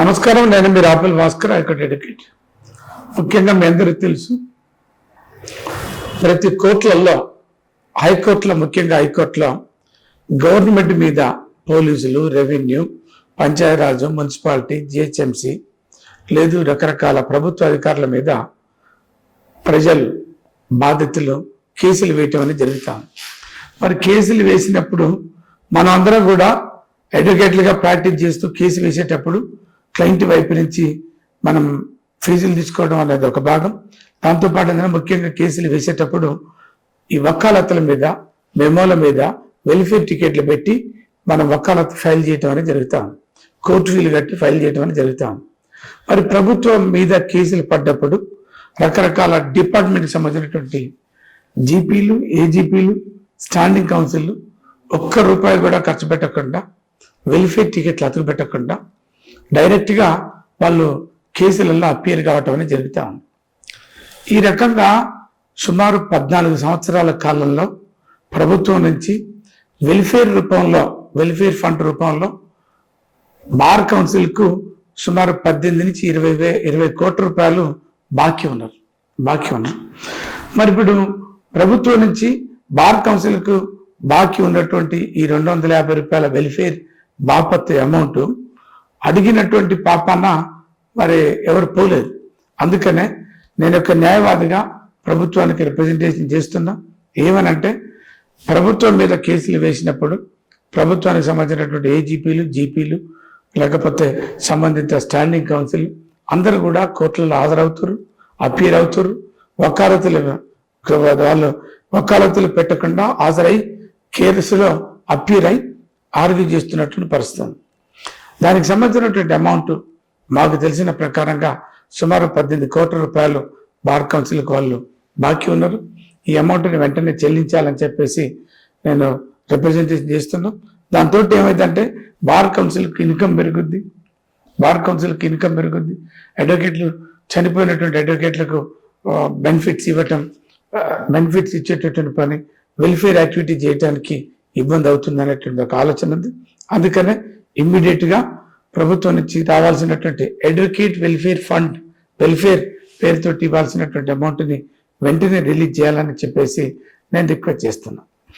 నమస్కారం. నేను మీరు ఆపిల్ భాస్కర్ ఇక్కడ ఎడ్యుకేట్. ముఖ్యంగా మీ అందరికీ తెలుసు ప్రతి కోర్టులలో హైకోర్టులో ముఖ్యంగా హైకోర్టులో గవర్నమెంట్ మీద పోలీసులు రెవెన్యూ పంచాయతీరాజు మున్సిపాలిటీ జిహెచ్ఎంసి లేదు రకరకాల ప్రభుత్వ అధికారుల మీద ప్రజలు బాధితులు కేసులు వేయటం అనేది జరుగుతాం మరి కేసులు వేసినప్పుడు మనం అందరం కూడా అడ్వకేట్లుగా ప్రాక్టీస్ చేస్తూ కేసు వేసేటప్పుడు క్లయింట్ వైపు నుంచి మనం ఫీజులు తీసుకోవడం అనేది ఒక భాగం. దాంతోపాటు ఏంటంటే ముఖ్యంగా కేసులు వేసేటప్పుడు ఈ వకాలత్తుల మీద మెమోల మీద వెల్ఫేర్ టికెట్లు పెట్టి మనం వకాలత్ ఫైల్ చేయటం అనేది జరుగుతాం కోర్టు ఫీలు కట్టి ఫైల్ చేయటం అనేది జరుగుతాం మరి ప్రభుత్వం మీద కేసులు పడ్డప్పుడు రకరకాల డిపార్ట్మెంట్కి సంబంధించినటువంటి జీపీలు ఏజీపీలు స్టాండింగ్ కౌన్సిల్ ఒక్క రూపాయి కూడా ఖర్చు పెట్టకుండా వెల్ఫేర్ టికెట్లు అతలు పెట్టకుండా డైరెక్ట్గా వాళ్ళు కేసులలో అప్పీల్ కావటం అనేది జరుగుతూ ఉంది. ఈ రకంగా సుమారు పద్నాలుగు సంవత్సరాల కాలంలో ప్రభుత్వం నుంచి వెల్ఫేర్ రూపంలో వెల్ఫేర్ ఫండ్ రూపంలో బార్ కౌన్సిల్కు సుమారు పద్దెనిమిది నుంచి ఇరవై వే ఇరవై కోట్ల రూపాయలు బాకీ ఉన్నారు. బాకీ ఉన్నారు మరి ఇప్పుడు ప్రభుత్వం నుంచి బార్ కౌన్సిల్కు బాకీ ఉన్నటువంటి ఈ రెండు వందల యాభై రూపాయల వెల్ఫేర్ బాపత్తు అమౌంట్ అడిగినటువంటి పాపాన మరి ఎవరు పోలేదు. అందుకనే నేను ఒక న్యాయవాదిగా ప్రభుత్వానికి రిప్రజెంటేషన్ చేస్తున్నా. ఏమనంటే ప్రభుత్వం మీద కేసులు వేసినప్పుడు ప్రభుత్వానికి సంబంధించినటువంటి ఏజీపీలు జీపీలు లేకపోతే సంబంధిత స్టాండింగ్ కౌన్సిల్ అందరూ కూడా కోర్టులలో హాజరవుతారు అపీర్ అవుతారు. వకాలతులు వాళ్ళు వకాలతులు పెట్టకుండా హాజరై కేసులో అప్పీర్ అయి ఆర్గ్యూ చేస్తున్నట్లు పరిస్థితి దానికి సంబంధించినటువంటి అమౌంట్ మాకు తెలిసిన ప్రకారంగా సుమారు పద్దెనిమిది కోట్ల రూపాయలు బార్ కౌన్సిల్కి వాళ్ళు బాకీ ఉన్నారు. ఈ అమౌంట్ని వెంటనే చెల్లించాలని చెప్పేసి నేను రిప్రజెంటేషన్ చేస్తున్నాను దాంతో ఏమైందంటే బార్ కౌన్సిల్కి ఇన్కమ్ పెరుగుద్ది. బార్ కౌన్సిల్కి ఇన్కమ్ పెరుగుద్ది. అడ్వకేట్లు చనిపోయినటువంటి అడ్వకేట్లకు బెనిఫిట్స్ ఇవ్వటం బెనిఫిట్స్ ఇచ్చేటటువంటి పని వెల్ఫేర్ యాక్టివిటీ చేయడానికి ఇబ్బంది అవుతుంది అనేటువంటి ఒక ఆలోచన ఉంది. అందుకనే ఇమ్మీడియట్గా ప్రభుత్వం నుంచి రావాల్సినటువంటి అడ్వకేట్ వెల్ఫేర్ ఫండ్ వెల్ఫేర్ పేరుతో ఇవ్వాల్సినటువంటి అమౌంట్ని వెంటనే రిలీజ్ చేయాలని చెప్పేసి నేను రిక్వెస్ట్ చేస్తున్నాను